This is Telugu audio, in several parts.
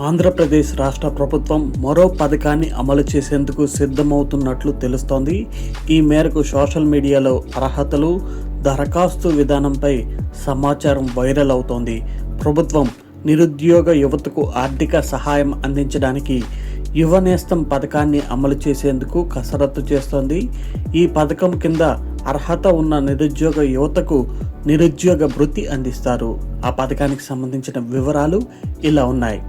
ఆంధ్రప్రదేశ్ రాష్ట్ర ప్రభుత్వం మరో పథకాన్ని అమలు చేసేందుకు సిద్ధమవుతున్నట్లు తెలుస్తోంది. ఈ మేరకు సోషల్ మీడియాలో అర్హతలు దరఖాస్తు విధానంపై సమాచారం వైరల్ అవుతోంది. ప్రభుత్వం నిరుద్యోగ యువతకు ఆర్థిక సహాయం అందించడానికి యువనేస్తం పథకాన్ని అమలు చేసేందుకు కసరత్తు చేస్తోంది. ఈ పథకం కింద అర్హత ఉన్న నిరుద్యోగ యువతకు నిరుద్యోగ వృత్తి అందిస్తారు. ఆ పథకానికి సంబంధించిన వివరాలు ఇలా ఉన్నాయి.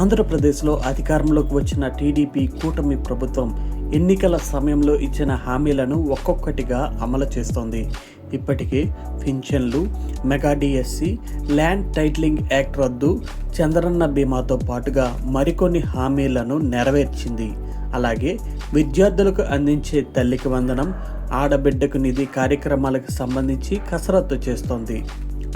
ఆంధ్రప్రదేశ్లో అధికారంలోకి వచ్చిన టీడీపీ కూటమి ప్రభుత్వం ఎన్నికల సమయంలో ఇచ్చిన హామీలను ఒక్కొక్కటిగా అమలు చేస్తోంది. ఇప్పటికే పింఛన్లు mega DSC land titling act రద్దు చంద్రన్న బీమాతో పాటుగా మరికొన్ని హామీలను నెరవేర్చింది. అలాగే విద్యార్థులకు అందించే తల్లికి వందనం ఆడబిడ్డకు నిధి కార్యక్రమాలకు సంబంధించి కసరత్తు చేస్తోంది.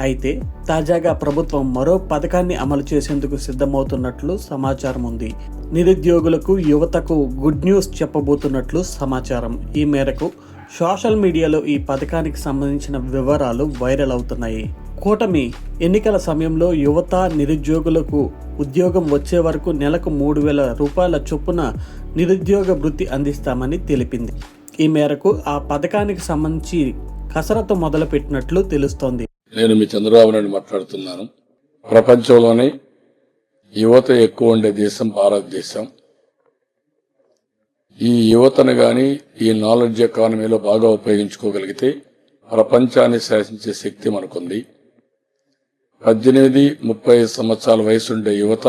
అయితే తాజాగా ప్రభుత్వం మరో పథకాన్ని అమలు చేసేందుకు సిద్ధమవుతున్నట్లు సమాచారం ఉంది. నిరుద్యోగులకు యువతకు గుడ్ న్యూస్ చెప్పబోతున్నట్లు సమాచారం. ఈ మేరకు సోషల్ మీడియాలో ఈ పథకానికి సంబంధించిన వివరాలు వైరల్ అవుతున్నాయి. కూటమి ఎన్నికల సమయంలో యువత నిరుద్యోగులకు ఉద్యోగం వచ్చే వరకు నెలకు మూడు వేల రూపాయల చొప్పున నిరుద్యోగ వృత్తి అందిస్తామని తెలిపింది. ఈ మేరకు ఆ పథకానికి సంబంధించి కసరత్తు మొదలుపెట్టినట్లు తెలుస్తోంది. నేను మీ చంద్రబాబు నాయుడు మాట్లాడుతున్నాను. ప్రపంచంలోనే యువత ఎక్కువ ఉండే దేశం భారతదేశం. ఈ యువతను గాని ఈ నాలెడ్జ్ ఎకానమీలో బాగా ఉపయోగించుకోగలిగితే ప్రపంచాన్ని శాసించే శక్తి మనకుంది. పద్దెనిమిది ముప్పై సంవత్సరాల వయసుండే యువత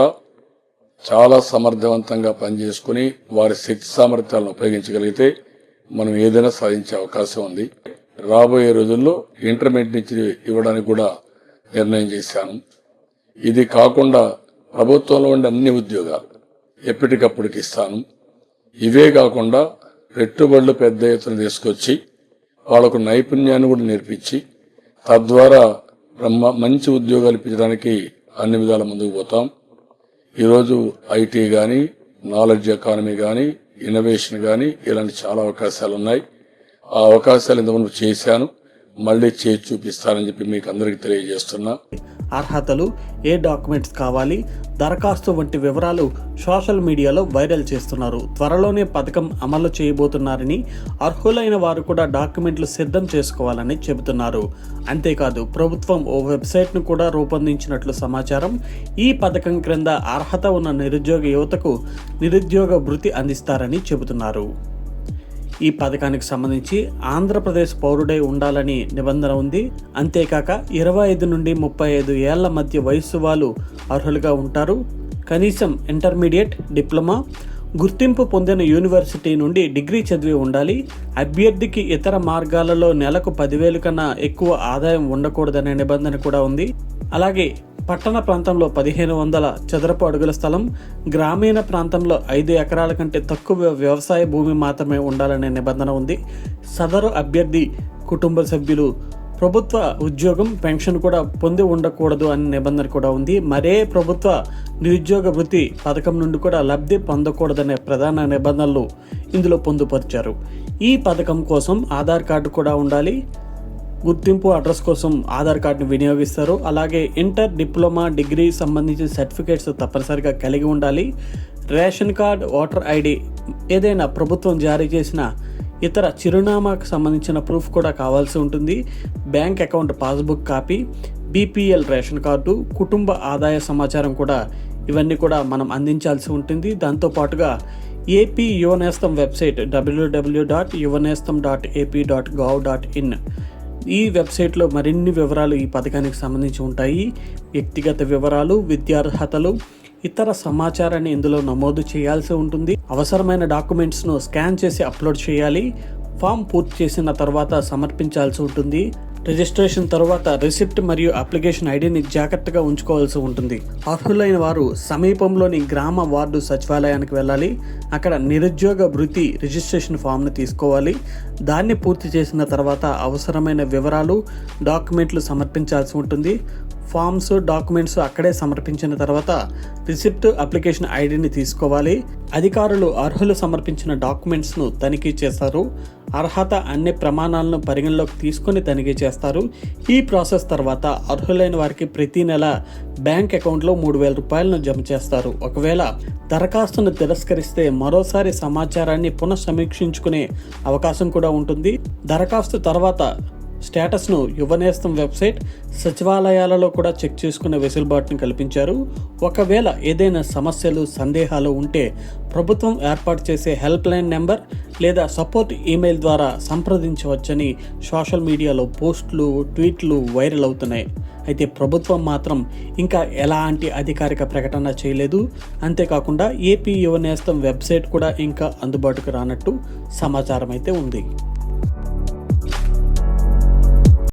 చాలా సమర్థవంతంగా పనిచేసుకుని వారి శక్తి సామర్థ్యాలను ఉపయోగించగలిగితే మనం ఏదైనా సాధించే అవకాశం ఉంది. రాబోయే రోజుల్లో ఇంటర్మీడియట్ నుంచి ఇవ్వడానికి కూడా నిర్ణయం చేశాను. ఇది కాకుండా ప్రభుత్వంలో ఉండే అన్ని ఉద్యోగాలు ఎప్పటికప్పటికి ఇస్తాను. ఇవే కాకుండా పెట్టుబడులు పెద్ద ఎత్తున తీసుకొచ్చి వాళ్ళకు నైపుణ్యాన్ని కూడా నేర్పించి తద్వారా బ్రహ్మ మంచి ఉద్యోగాలు ఇప్పించడానికి అన్ని విధాల ముందుకు పోతాం. ఈరోజు ఐటీ కానీ నాలెడ్జ్ ఎకానమీ కానీ ఇన్నోవేషన్ కానీ ఇలాంటి చాలా అవకాశాలు ఉన్నాయి ఆ అవకాశాలు ఇంతకుముందు చేశాను. మళ్ళీ చేసి చూపిస్తానని చెప్పి మీకు అందరికీ తెలియజేస్తున్నా. అర్హతలు ఏ డాక్యుమెంట్స్ కావాలి దరఖాస్తు వంటి వివరాలు సోషల్ మీడియాలో వైరల్ చేస్తున్నారు. త్వరలోనే పథకం అమలు చేయబోతున్నారని అర్హులైన వారు కూడా డాక్యుమెంట్లు సిద్ధం చేసుకోవాలని చెబుతున్నారు. అంతేకాదు ప్రభుత్వం ఓ వెబ్సైట్ను కూడా రూపొందించినట్లు సమాచారం ఈ పథకం క్రింద అర్హత ఉన్న నిరుద్యోగ యువతకు నిరుద్యోగ వృత్తి అందిస్తారని చెబుతున్నారు. ఈ పథకానికి సంబంధించి ఆంధ్రప్రదేశ్ పౌరుడై ఉండాలని నిబంధన ఉంది. అంతేకాక ఇరవై ఐదు నుండి ముప్పై ఐదు ఏళ్ళ మధ్య వయస్సు వాళ్ళు అర్హులుగా ఉంటారు. కనీసం ఇంటర్మీడియట్ డిప్లొమా గుర్తింపు పొందిన యూనివర్సిటీ నుండి డిగ్రీ చదివి ఉండాలి. అభ్యర్థికి ఇతర మార్గాలలో నెలకు పదివేలు కన్నా ఎక్కువ ఆదాయం ఉండకూడదనే నిబంధన కూడా ఉంది. అలాగే పట్టణ ప్రాంతంలో పదిహేను వందల చదరపు అడుగుల స్థలం గ్రామీణ ప్రాంతంలో ఐదు ఎకరాల కంటే తక్కువ వ్యవసాయ భూమి మాత్రమే ఉండాలనే నిబంధన ఉంది. సదరు అభ్యర్థి కుటుంబ సభ్యులు ప్రభుత్వ ఉద్యోగం పెన్షన్ కూడా పొంది ఉండకూడదు అనే నిబంధన కూడా ఉంది. మరే ప్రభుత్వ నిరుద్యోగ వృత్తి పథకం నుండి కూడా లబ్ధి పొందకూడదనే ప్రధాన నిబంధనలు ఇందులో పొందుపరిచారు. ఈ పథకం కోసం ఆధార్ కార్డు కూడా ఉండాలి. గుర్తింపు అడ్రస్ కోసం ఆధార్ కార్డును వినియోగిస్తారు. అలాగే ఇంటర్ డిప్లొమా డిగ్రీ సంబంధించిన సర్టిఫికేట్స్ తప్పనిసరిగా కలిగి ఉండాలి. రేషన్ కార్డ్ ఓటర్ ఐడి ఏదైనా ప్రభుత్వం జారీ చేసిన ఇతర చిరునామాకు సంబంధించిన ప్రూఫ్ కూడా కావాల్సి ఉంటుంది. Bank account passbook copy BPL ration card కుటుంబ ఆదాయ సమాచారం కూడా ఇవన్నీ కూడా మనం అందించాల్సి ఉంటుంది. దాంతోపాటుగా AP Yuvanestham website W W dot Yuvanestham dot AP dot gov dot in ఈ వెబ్సైట్లో మరిన్ని వివరాలు ఈ పథకానికి సంబంధించి ఉంటాయి. వ్యక్తిగత వివరాలు విద్యార్హతలు ఇతర సమాచారాన్ని ఇందులో నమోదు చేయాల్సి ఉంటుంది. అవసరమైన డాక్యుమెంట్స్ను స్కాన్ చేసి అప్లోడ్ చేయాలి. ఫామ్ పూర్తి చేసిన తర్వాత సమర్పించాల్సి ఉంటుంది. రిజిస్ట్రేషన్ తర్వాత రిసిప్ట్ మరియు అప్లికేషన్ ఐడిని జాగ్రత్తగా ఉంచుకోవాల్సి ఉంటుంది. అర్హులైన వారు సమీపంలోని గ్రామ వార్డు సచివాలయానికి వెళ్ళాలి. అక్కడ నిరుద్యోగ వృత్తి రిజిస్ట్రేషన్ ఫామ్ను తీసుకోవాలి. దాన్ని పూర్తి చేసిన తర్వాత అవసరమైన వివరాలు డాక్యుమెంట్లు సమర్పించాల్సి ఉంటుంది. ఫామ్స్ డాక్యుమెంట్స్ అక్కడే సమర్పించిన తర్వాత రిసిప్ట్ అప్లికేషన్ ఐడిని తీసుకోవాలి. అధికారులు అర్హులు సమర్పించిన డాక్యుమెంట్స్ను తనిఖీ చేస్తారు. అర్హత అన్ని ప్రమాణాలను పరిగణలోకి తీసుకొని తనిఖీ చేస్తారు. ఈ ప్రాసెస్ తర్వాత అర్హులైన వారికి ప్రతి నెల బ్యాంక్ అకౌంట్లో మూడు వేల రూపాయలను జమ చేస్తారు. ఒకవేళ దరఖాస్తును తిరస్కరిస్తే మరోసారి సమాచారాన్ని పునః సమీక్షించుకునే అవకాశం కూడా ఉంటుంది. దరఖాస్తు తర్వాత స్టేటస్ను యువనేస్తం వెబ్సైట్ సచివాలయాలలో కూడా చెక్ చేసుకునే వెసులుబాటును కల్పించారు. ఒకవేళ ఏదైనా సమస్యలు సందేహాలు ఉంటే ప్రభుత్వం ఏర్పాటు చేసే హెల్ప్ లైన్ నెంబర్ లేదా సపోర్ట్ ఈమెయిల్ ద్వారా సంప్రదించవచ్చని సోషల్ మీడియాలో పోస్టులు ట్వీట్లు వైరల్ అవుతున్నాయి. అయితే ప్రభుత్వం మాత్రం ఇంకా ఎలాంటి అధికారిక ప్రకటన చేయలేదు. అంతేకాకుండా ఏపీ యువనేస్తం వెబ్సైట్ కూడా ఇంకా అందుబాటుకు రానట్టు సమాచారం అయితే ఉంది.